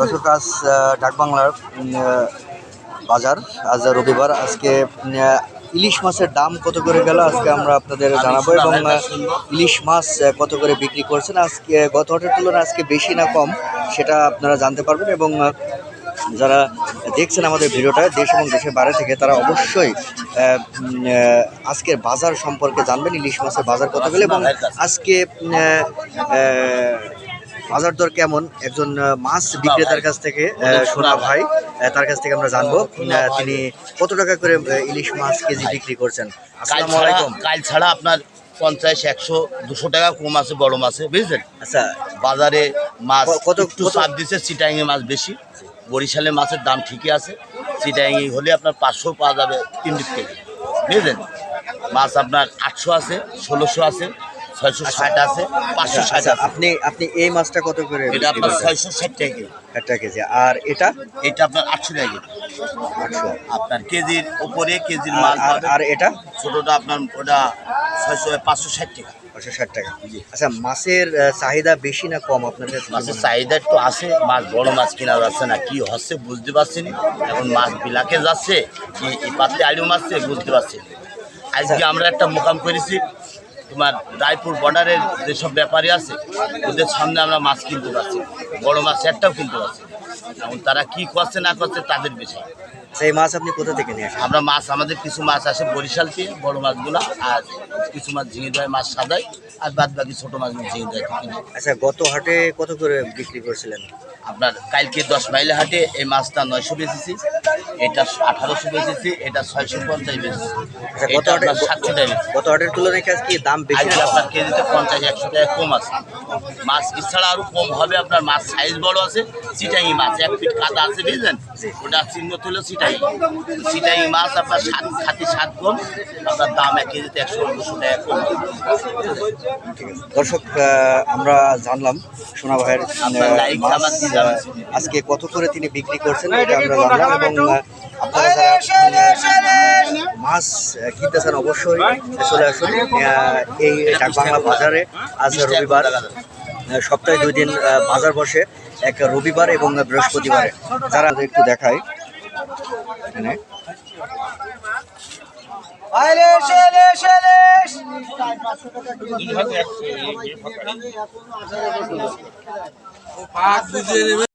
দর্শক আজ ডাকবাংলার বাজার আজ রবিবার আজকে ইলিশ মাছের দাম কত করে গেল আজকে আমরা আপনাদের জানাব এবং ইলিশ মাছ কত করে বিক্রি করছেন? আজকে গত হাটের তুলনায় আজকে বেশি না কম সেটা আপনারা জানতে পারবেন এবং যারা দেখছেন আমাদের ভিডিওটা দেশ এবং দেশের বাইরে থেকে তারা অবশ্যই আজকের বাজার সম্পর্কে জানবেন ইলিশ মাছের বাজার কত গেলে এবং আজকে বাজার দর কেমন? একজন মাছ বিক্রেতার কাছ থেকে সোনা ভাই তার কাছ থেকে আমরা জানব তিনি কত টাকা করে ইলিশ মাছ কেজি বিক্রি করছেন? কাল আসসালামু ছাড়া আলাইকুম। কাল ছাড়া আপনার পঞ্চাশ একশো দুশো টাকা কম আছে বড় মাছে বুঝলেন আচ্ছা। বাজারে মাছ কত- একটু চাপ দিচ্ছে চিটাঙ্গি মাছ বেশি। বরিশালে মাছের দাম ঠিকই আছে চিটাঙ্গি হলে আপনার পাঁচশো পাওয়া যাবে তিন থেকে বুঝলেন মাছ আপনার আটশো আছে ষোলোশো আছে ছয়শো ষাট আছে পাঁচশো ষাট আচ্ছা আছে। আপনি আপনি এই মাছটা কত করে এটা আপনার? ছয়শো ষাট টাকা কেজি। আর এটা? এটা আপনার আটশো টাকা কেজি। আটশো। আপনার কেজির উপরে কেজির মাল আর- এটা? ছোটটা আপনার ওটা ছয়শো পাঁচশো ষাট টাকা। পাঁচশো ষাট টাকা। আচ্ছা মাছের চাহিদা বেশি না কম আপনার মাছের চাহিদা একটু আছে মাছ বড় মাছ কিনা যাচ্ছে না কি হচ্ছে বুঝতে পারছি না। এখন মাছ বিলাকে যাচ্ছে কি পাত্রে আলু মারছে বুঝতে পারছি আজকে আমরা একটা মোকাম করেছি তোমার রায়পুর বর্ডারের যেসব ব্যাপারী আছে, ওদের সামনে আমরা মাছ কিনতে পারছি বড় মাছ একটাও কিনতে পারছি এবং তারা কি করছে না করছে তাদের বিষয়। এই মাছ আপনি কোথা থেকে নিয়ে আসেন? আমরা মাছ আমাদের কিছু মাছ আসে বরিশাল থেকে বড় মাছগুলো আর কিছু মাছ ঝিঙে দেয় মাছ সাদায় আর বাদ বাকি ছোটো মাছগুলো ঝিঙে দেয় আচ্ছা গত হাটে কত করে বিক্রি করছিলেন? আপনার কালকে দশ মাইল হাটে এই মাছটা নয়শো বেচেছি এটা আঠারোশো বেচেছি এটা ছয়শো পঞ্চাশ বেচেছি আচ্ছা গত হাটে সাতশো টাকা গত হাটের তুলনায় কি আজকে দাম বেশি আপনার কেজিতে পঞ্চাশ একশো টাকা কম আছে। মাছ এছাড়া আরও কম হবে আপনার মাছ সাইজ বড় আছে চিটাঙ্গি মাছ এক ফিট কাদা আছে বুঝলেন? ওটা চিহ্ন তুলে চিটাঙ্গি চিটাঙ্গি মাছ আপনার সাত খাতি সাত কম আপনার দাম এক কেজিতে একশো দুশো টাকা কম। দর্শক আমরা জানলাম সোনা ভাইয়ের আজকে কত করে তিনি বিক্রি করছেন এটা আমরা জানলাম এবং আপনারা যারা মাছ কিনতে চান অবশ্যই চলে আসুন। এই ডাকবাংলা বাজারে। আজ রবিবার সপ্তাহে দুই দিন বাজার বসে এক রবিবার এবং বৃহস্পতিবারে। যারা একটু দেখায় এখানে।